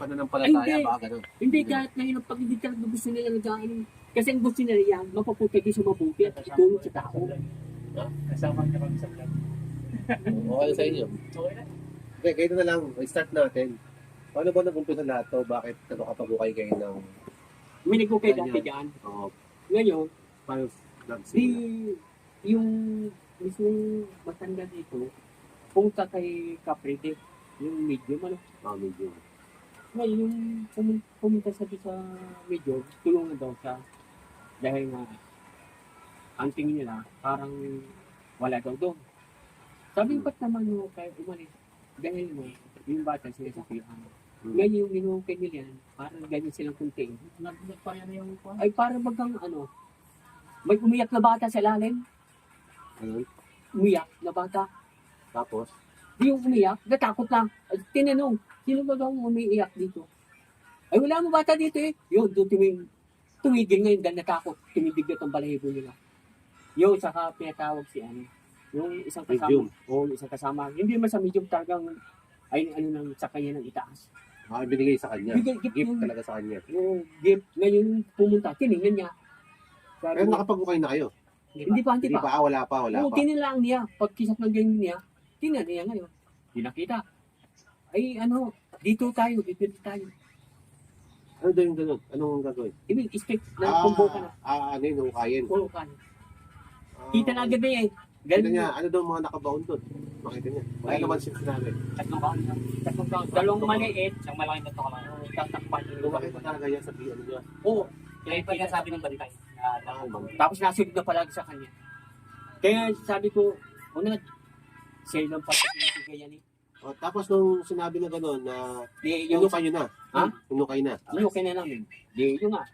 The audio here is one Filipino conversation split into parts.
pananampalataya, Ay, hindi. baka ganun. Hindi kahit ngayon ang pag hindi talaga gusto nila nag-ano. Kasi ang gusto nila yan, mapapunta din sa mabuti at itulong sa tao. Kasama niya kami sa vlog. Okay sa inyo. Okay na. Okay, kayo na lang. I-start natin. Paano ba nag-umpisa lahat to? Bakit nakakapagukay kayo ng May nagkukay Ganyan. dati dyan. uh, Ngayon, paano di, yung mismong matanda dito, punta kay Caprite, yung medium, ano. Ah, medyo. Ngayon, yung pumun- pumunta sa sa medium, tulungan daw siya. Dahil nga, ang tingin nila, parang wala daw doon. Sabi ko, ba't naman mo kayo umalis? Dahil mo, yung bata sila sa pihan. Hmm. Ngayon yung ninukay nila yan, parang ganyan silang kunti. Nagpaya na yung kwan. Ay parang bagang ano, may umiyak na bata sa lalim. Ayun. Umiyak na bata. Tapos, Di yung umiyak, natakot lang. Ay, tinanong, sino ba daw umiiyak dito? Ay wala mo bata dito eh. Yun, doon tuming, tumigil ngayon dahil natakot. Tumidig na itong balahibo nila. Yun, saka pinatawag si ano, yung isang kasama. Medium. Oo, yung isang kasama. Hindi man sa medium talagang, ay ano nang sa kanya ng itaas. ah, binigay sa kanya. Bigay, gift, Gift yung, talaga sa kanya. yung gift. Ngayon pumunta, tinignan niya. Sabi Pero nakapagukay na kayo. hindi pa, hindi Hindi pa. pa, ah, wala pa, wala Oo, pa. tinilang niya. Pag kisap ng ganyan niya, tinan niya ngayon. Di nakita. Ay, ano, dito tayo, dito tayo. Ano daw yung ganun? Anong gagawin? Ibig, stick na kumbo ka na. ah, ano yun, hukayin. Ka na. Ah, Kita na agad na yan. Kita Ganun niya, ano daw mga nakabaon doon? Makita niya. Wala Ay. naman siya sinabi. Tatlong kaon na. Tatlong taon. Dalawang maliit. Isang malaking tatlong kaon. Tatakpan yung Lumaki pa talaga yan sa ano niya. Oo. Kaya pa sabi ng bantay. Na Ah. Tapos nasunod na palagi sa kanya. Kaya sabi ko, una, sa'yo lang pati pinibigay yan eh. Oh, tapos nung sinabi na gano'n na Di, yung, inukay nyo na. Ha? Inukay na. yung okay na namin. Di, yun nga.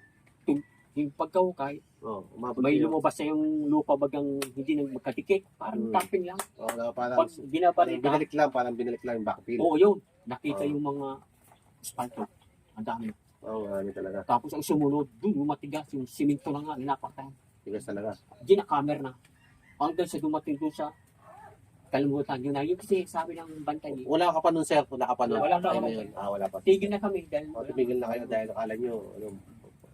Yung, yung pagkahukay, Oh, umabot may kayo. lumabas na yung lupa bagang hindi nang magkatikik. Parang Hmm. tapping lang. Oh, na parang, Pag parang binabaril ka, binalik lang, parang binalik lang yung backfield. oo yun. Nakita Oo. yung mga espalto. Ang dami. Oo, oh, ano talaga. Tapos ang sumunod, dun yung matigas, yung siminto na nga, ninapaktan. Tigas talaga. Ginakamer na. Hanggang sa dumating dun sa kalimutan. Yun na, yun kasi sabi ng bantay. eh, Wala ka pa nun, sir. Wala ka pa nun. Wala pa Time ako. na yun. Ah, wala pa. Tigil na kami dahil Oh, tumigil na kayo dahil akala nyo, ano,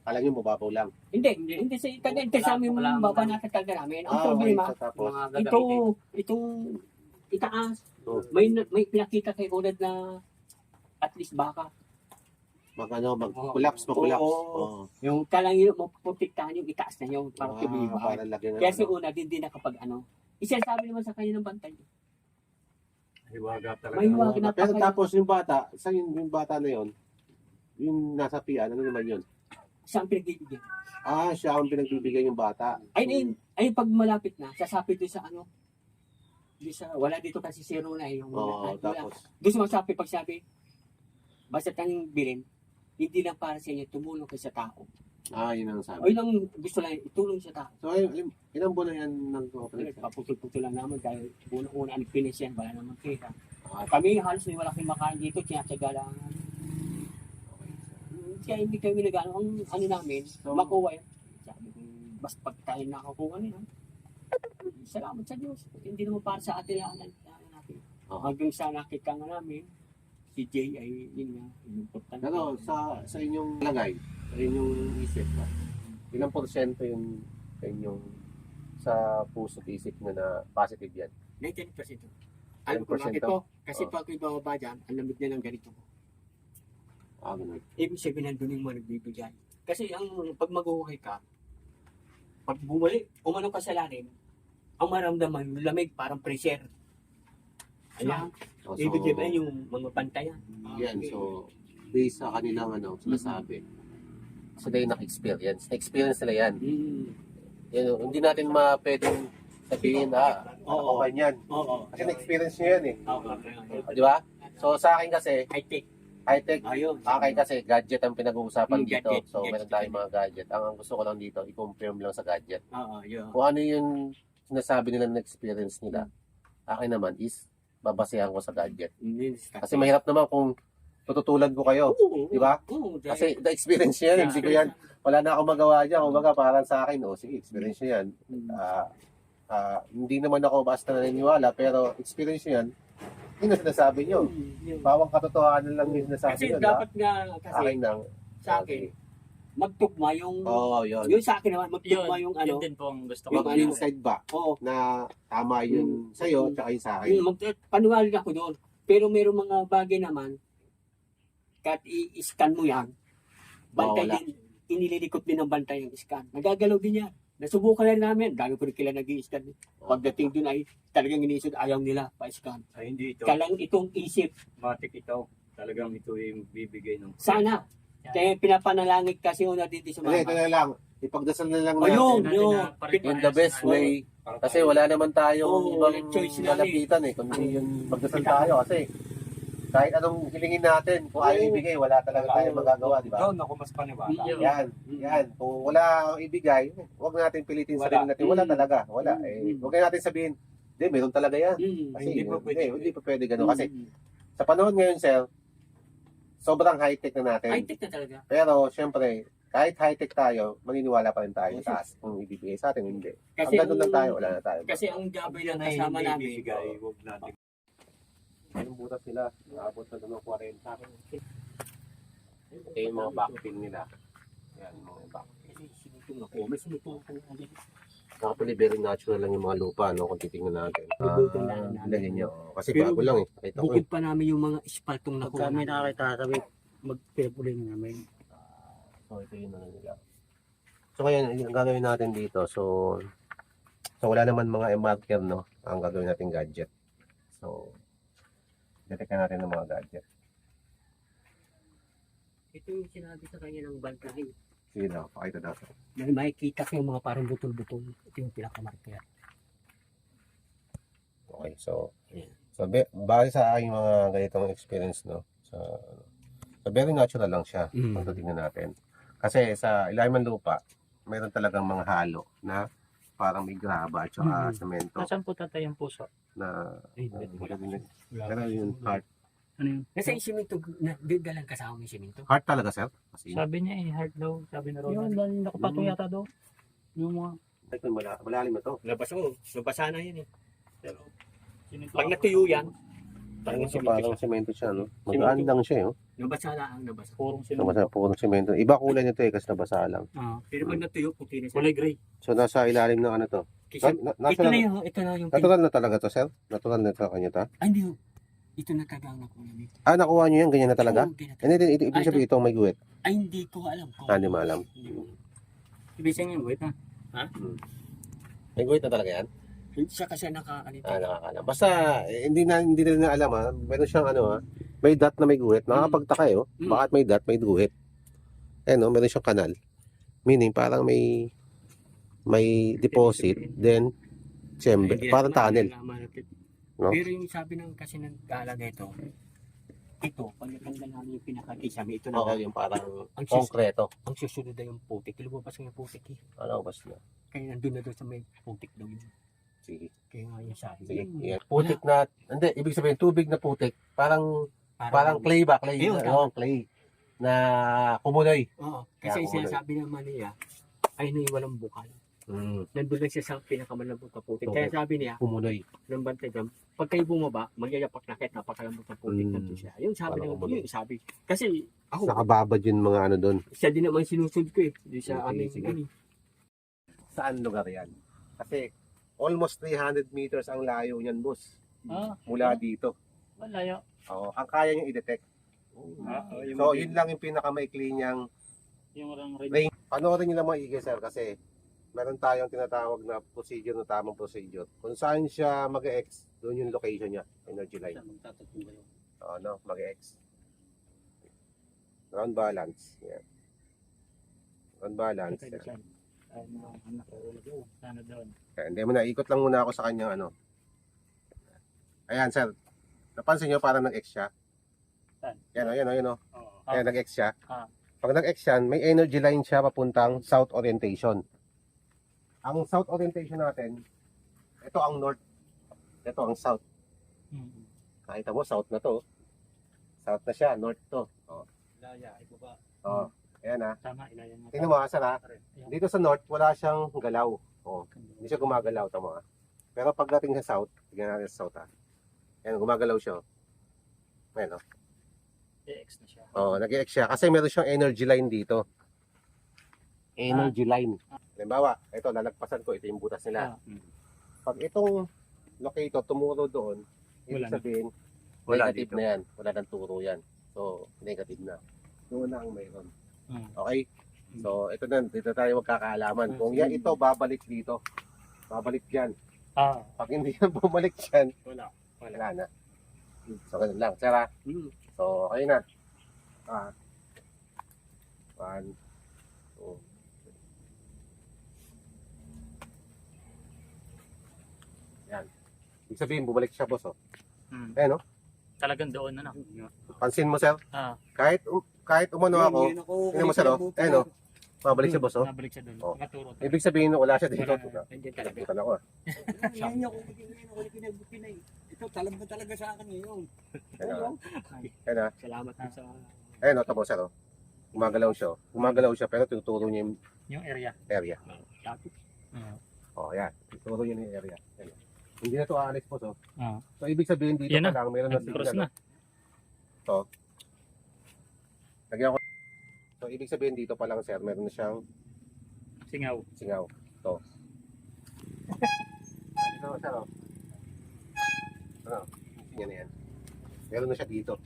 akala nyo mababaw lang. Hindi, hindi, hindi sa taga, hindi sa aming Wala- wala- baba natin taga namin. Ang Ah, problema, okay. Tapos, mga ito, gagamitin. itong itaas, Oh. may may pinakita kay Unad na at least baka. mag, ano, mag-collapse, mag-collapse. Oo. Oo. Yung talang yun, mapuprotektahan yung itaas na yun para Ah, tumibay. para lagyan ng Kaya si ano. Unad hindi nakapag ano. Isasabi naman sa kanya ng bantay. Hiwaga May hiwaga na Pero tapos yung bata, saan yung, yung bata na yun? Yung nasa pian, ano naman yun? Siyang pinagbibigyan. Ah, siya ang pinagbibigay yung bata. Ay, ay, ay, pag malapit na, sasapit doon sa ano, doon sa, wala dito kasi zero na eh, yung Oo, wala. tapos, Doon sumasabi pag sabi, basta tayong bilin, hindi lang para sa inyo, tumulong kayo sa tao. Ah, yun ang O sabi. yun ang gusto lang, itulong sa tao. So, ayun, ilang buwan na yan ng cooperate? Paputol-putol lang naman dahil unang-una ang finish yan, wala namang pera. Ah, Kami halos may malaking makain dito, tinatsaga lang. Kaya hindi kami nag ang ano namin, So- makuha yan. Sabi ko, basta pag tayo nakakuha nila, salamat sa Diyos. Hindi naman para sa atin lang ano natin. Oo. Hanggang sa nakita nga namin, si Jay ay yun nga, yung importante. Pero sa sa inyong lagay, sa inyong isip, ah, ilang porsyento yung inyong sa puso at isip na na positive yan? 19%. Alam ko 10% bakit po? Kasi Oo. pag ibababa dyan, ang lamig na ng ganito. Ah, ganun. Ibig sabihin nandun yung mga nagbibigay. Kasi ang pag maghuhukay ka, pag bumalik, umano ka sa lalim, ang maramdaman, yung lamig, parang pressure. Ayan, Oh, ibig sabihin yung mga bantayan. yan, so, based sa kanilang ano, sinasabi, sila yung naka-experience. Na-experience nila yan. Mm. yan hindi natin ma pwedeng sabihin, ah, Oo. okay yan. Oo. Kasi na-experience nyo yan eh. Ah, Di ba? So, sa akin kasi, High-tech. high-tech, Ayun. akin kasi, gadget ang pinag-uusapan Mm, dito. gadget, So, gadget. meron tayong mga gadget. Ang, ang gusto ko lang dito, i-confirm lang sa gadget. Oo, yun. Kung ano yung sinasabi nila na experience nila, akin naman is, babasehan ko sa gadget. Kasi mahirap naman kung tututulan ko kayo. Oo. Di ba? Oo. dahil- Kasi the experience niya yan, hindi ko yan, wala na akong magawa dyan. Kumbaga parang sa akin, oh, sige, experience niya yan. Mm. Ah, ah, hindi naman ako basta naniniwala, pero experience niya yan, Yun ang sinasabi nyo. Mm, yun. Bawang katotohanan lang yung sinasabi Kasi nyo. dapat nga, kasi Akin lang. sa akin, magtugma yung, Oo, oh, yun. yung sa akin naman, Yun, magtugma yung ano, yun din po ang gusto ko. yung Yung ano, inside ba? oo, Na tama yun Mm. sa'yo, tsaka yung sa akin. yung mag, paniwala ako doon. Pero mayroong mga bagay naman, kahit i-scan mo yan, bantay Mawawala. din, inililikot din ng bantay yung scan. Nagagalaw din yan. Nasubukan lang namin, dami ko rin kila nag-i-scan. Pagdating doon ay talagang inisod, ayaw nila pa-scan. Ay, hindi ito. Kalang itong isip, Matik ito. Talagang ito yung bibigay ng... sana. Kaya pinapanalangit kasi una dito sa Hindi, ito mga. na lang. Ipagdasal na lang natin. yun. In the best way. Kasi wala naman tayong Oo, ibang choice namin. lalapitan eh. Kundi yung magdasal tayo. Kasi kahit anong hilingin natin, kung ayaw ibigay, wala talaga tayong magagawa, di ba? Doon ako mas paniwala. Yun. Yan, yan. Kung wala ibigay, huwag natin pilitin sa sarili natin. Wala talaga. Wala. Eh, huwag natin sabihin, hindi, meron talaga yan. Kasi Hindi pa pwede. hindi, pa pwede ganun. Kasi sa panahon ngayon, sir, sobrang high-tech na natin. High-tech na talaga. Pero, syempre, kahit high-tech tayo, maniniwala pa rin tayo Kasi- sa taas kung ibibigay sa atin, hindi. Kasi Hanggang doon lang ang- tayo, wala na tayo. Kasi ang gabay ng na kasama namin, bibigay, huwag natin. Yung butas nila, naabot na ng 40. Ito yung mga backpin nila. Yan, mga backpin. kasi sinutong ako, may sinutong ako. Actually, very natural lang yung mga lupa, no, kung titingnan natin. Ah, namin. ganyan nyo. Kasi Pero bago lang eh. Kahit ako eh. Bukod pa namin yung mga espaltong na Pag kami nakakita kami, mag-pepulin namin. So, ito yung ano nila. So, ngayon, yung gagawin natin dito. So, so wala naman mga marker, no? Ang gagawin natin gadget. So, detektan natin ng mga gadget. Ito yung sinabi sa kanya ng bantay. Sige na, pakita natin. May makikita ko yung mga parang butol-butol. Ito yung pinakamarker. Okay, so, so be, base sa aking mga ganitong experience, no? Sa, so, very natural lang siya Mm. kung titingnan natin. Kasi sa ilalim ng lupa, mayroon talagang mga halo na parang may graba at saka Mm. semento Nasaan po tatay ang puso? Na Ay, uh, wala. Pero yung heart. Ano yun? Kasi yung siminto, na, dalang kasama yung siminto. Heart talaga, sir? Kasi Sabi niya eh, heart daw. Sabi na Ronald. Yun, nakapatong Mm. yata daw. Yung mga... ito, mala, malalim na to. Nabasa mo, nabasa na yun eh. Pero, Pag natuyo yan, Parang parang so, siminto parang siya. semento siya, no? Magaan lang siya, eh, oh. Nabasa na ang nabasa. Purong sinito. Nabasa, puro semento. Iba kulay nito eh, kasi nabasa lang. Ah, Pero pag natuyo, puti na siya. kulay gray. So, nasa ilalim ng ano to? Kasi, Na, na, ito na yung, ito na yung, pin- natural na talaga to, sir? Natural na to kanya ta? Ay, hindi. Ito na talaga ang nakuha dito. Ah, nakuha nyo yan? Ganyan na talaga? Oo, ganyan. Hindi, hindi, ibig Ah, sabihin itong may guwit. Ay, hindi ko alam. Kung Ah, hindi mo alam. Ibig sabihin, wait na. May guwit na talaga yan? Hindi siya kasi naka-anito. Ah, nakakalam. Basta, eh, hindi na, hindi na, na alam ha. Meron siyang ano ha. May dot na may guhit. Nakakapagtaka eh. Oh. Mm. Bakit may dot, may guhit. Eh no, meron siyang kanal. Meaning, parang may may deposit, then chamber. Ay, Parang tunnel. No? Pero yung sabi ng kasi ng talaga ito, ito, pag natanggal namin yung pinaka-kisame, ito na Oo, yung parang Ang sus- konkreto. ang susunod na yung putik. Lumabas nga yung putik eh. Ano, basta. Kaya nandun na doon sa may putik daw yun. Sige. Kaya nga yung sabi. Sige. Yan. Putik na, hindi, ibig sabihin, tubig na putik. Parang, parang Parang, clay ba? Clay. Ayun, Ano, clay. Na kumuloy. Oo. Kasi Kaya sinasabi naman niya, ay na walang bukal. Mm. Nandun lang siya sa pinakamalambot na putik. Oo. Kaya sabi niya, Kumuloy. ng bantay dyan, pag kayo bumaba, magyayapak na kahit napakalambot ng putik Mm. nandun siya. Yung sabi Parang umulo. yun, sabi. Kasi ako, Nakababad yung mga ano doon. siya din naman sinusunod ko eh. Di sa Okay, aming sige. ano, eh. Saan lugar yan? Kasi almost 300 meters ang layo niyan, boss. Ah, Mula dito. malayo. Oo, ang kaya niyang i-detect. Ah, oh, yung So, yun lang yung pinakamaikli niyang Yung orang red. range. Panoorin niyo lang mga IG, sir, kasi meron tayong tinatawag na procedure na tamang procedure. Kung saan siya mag-X, doon yung location niya, energy line. Magtatatong kayo. Oo, no, mag-X. Ground balance. Yan. Ground balance. Pwede Yan. siya. Ay, mga anak ko. Sana doon. Kaya hindi mo na, ikot lang muna ako sa kanyang ano. Ayan, sir. Napansin niyo parang nag-X siya? Saan? Yan o, yan o, yan o. Oo. Ayan, nag-X siya. Ah. Pag nag-X yan, may energy line siya papuntang south orientation. Ang south orientation natin, ito ang north. Ito ang south. Hmm. Nakita mo, south na to. South na siya, north to. Oh. Laya, ito ba? Oh. Ayan ha. Tama, ilayan mo. Tingnan mo ha, sir ha. Dito sa north, wala siyang galaw. Oh. Hindi siya gumagalaw, tama ha. Pero pagdating sa south, tignan natin sa south ha. Ayan, gumagalaw siya. oh. Ayan, oh. EX na siya. Oo, nag-ex siya. Kasi meron siyang energy line dito. Energy line. Halimbawa, ito, lalagpasan ko. Ito yung butas nila. Ah, mm. Pag itong locator tumuro doon, ibig Wala na. sabihin, Wala negative dito. na yan. Wala nang turo yan. So, negative na. Doon na ang mayroon. Mm. Okay? So, ito na. Dito tayo magkakaalaman. Kung yan ito, babalik dito. Babalik yan. Ah, Pag hindi yan bumalik yan, Wala. Wala. na. So, ganun lang. Sarah. Hmm. So, okay na. Ah. One, two, Yan. Ibig sabihin, bumalik siya, boss. Oh. mm. Eh, no? Talagang doon na. Pansin mo, sir. Ah, Kahit, um, kahit umano ako, Tingnan mo, sir, oh. Ayun, oh. Babalik siya, boss. Oh. Nabalik siya doon. Oh. Nakaturo. Ibig sabihin, wala siya dito. Wala. Nandiyan talaga. Talaga ako. ah. Ngayon ako ngayon ako pinagbukinay. Ito talam na talaga sa akin ngayon. Ayun, Oo. oh. Ayun, ah. Salamat din sa... Ayun, oh, tamo, sir. Oh. Gumagalaw siya. oh. Gumagalaw siya, pero tinuturo niya yung Yung area. area. Dati. Ah. Oh, yan. Tinuturo niya yung area. Oh. Hindi na to aalis, boss. Oh. Ah. So, ibig sabihin, dito Yan pa na. lang, meron na Nag-cross signal. na. oh. Lagyan ko. Ibig sabihin, dito pa lang, sir, meron na siyang Singaw. singaw. To. Ito, sir, oh. Ano? Yan na yan. Meron na siya dito.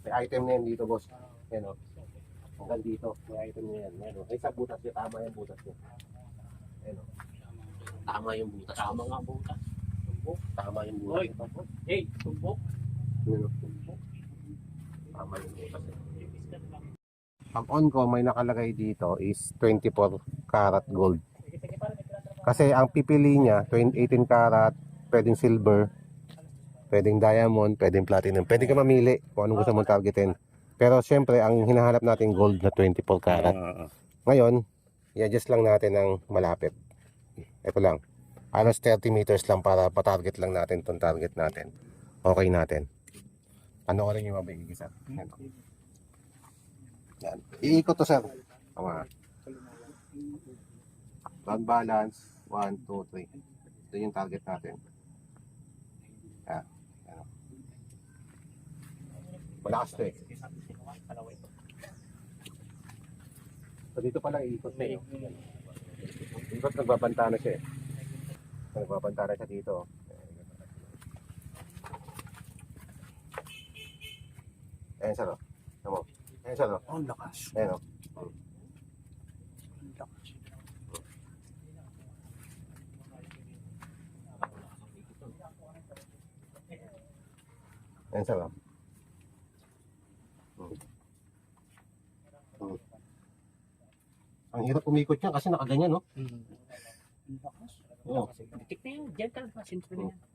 May item na yan dito, boss. Yan, oh. Hanggang dito. May item na yan. Meron. Ay, sa butas niya. Tama yung butas niya. Ayan, oh. Tama yung butas. Tama nga butas. Tumbok. Tama yung butas. Hoy. nito. Hey, tumbok. Ayan, oh. Tama yung butas niya. Ang on ko may nakalagay dito is 24 karat gold. Kasi ang pipili niya 20 18 karat, pwedeng silver, pwedeng diamond, pwedeng platinum. Pwede ka mamili kung anong gusto mong targetin. Pero syempre ang hinahanap natin gold na 24 karat. Ah, ah. Ngayon, i-adjust lang natin ng malapit. Ito lang. Halos 30 meters lang para pa-target lang natin tong target natin. Okay natin. Ano rin yung mabigay sir? Yan. Iikot to sir. Tama. Ground balance. 1, 2, 3. Ito yung target natin. Yan. Yan. Malakas to eh. So dito pa lang iikot na yun. Ikot nagbabanta na siya eh. Nagbabanta na siya dito. Ayan siya no. Ayan siya no. Ang lakas. Ayan no. Ang lakas. Ayan siya no. Hmm. Hmm. Ang hirap umikot niya kasi nakaganyan no. Mm. Ang lakas. Oo. Na yan. Diyan talaga. Sintro na yan.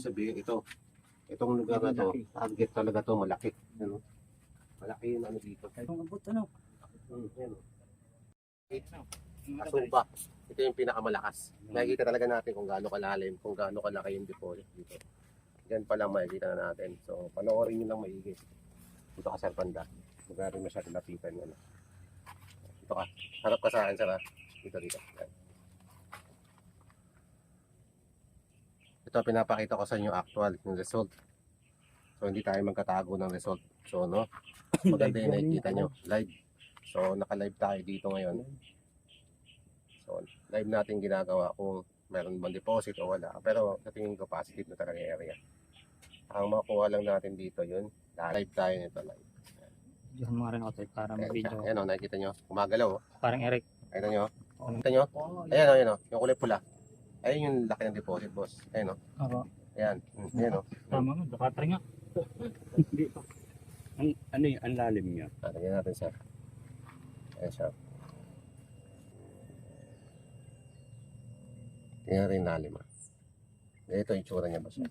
Ibig sabihin ito. Itong lugar na to, target talaga to malaki. Ano? Malaki yung ano dito. Ang abot ano? Hmm, yan. Ito yung pinakamalakas. Nakikita talaga natin kung gaano kalalim, kung gaano kalaki yung deposit dito. Yan pa lang makikita na natin. So, panoorin nyo lang maigi. Dito ka sa Panda. Huwag natin masyadong lapitan yan. Dito ka. Harap ka sa akin, sir. Dito, dito. Yan. Ito, pinapakita ko sa inyo actual, yung result. So, hindi tayo magkatago ng result. So, no? Maganda yung nakikita nyo. Live. So, naka-live tayo dito ngayon. So, live natin ginagawa kung meron bang deposit o wala. Pero sa tingin ko positive na talaga area. Ang makuha lang natin dito yun, live tayo nito live. Diyan mo rin ako tayo para mag-video. Ayan o, nakikita nyo. Gumagalaw o. Parang Eric. Nakita nyo? Nakita nyo? Ayan o, ayan o. Yung kulay pula. Ayan yung laki ng deposit, boss. Ayan o. Oo. Ayan. Mm, Ayan o. Tama mo. Dakatry nga. Hindi pa. Ang, ano yung ang lalim niya? Ah, Lagyan natin siya. Ayan siya. Tingnan rin lalim ah. Ito yung tsura niya ba siya?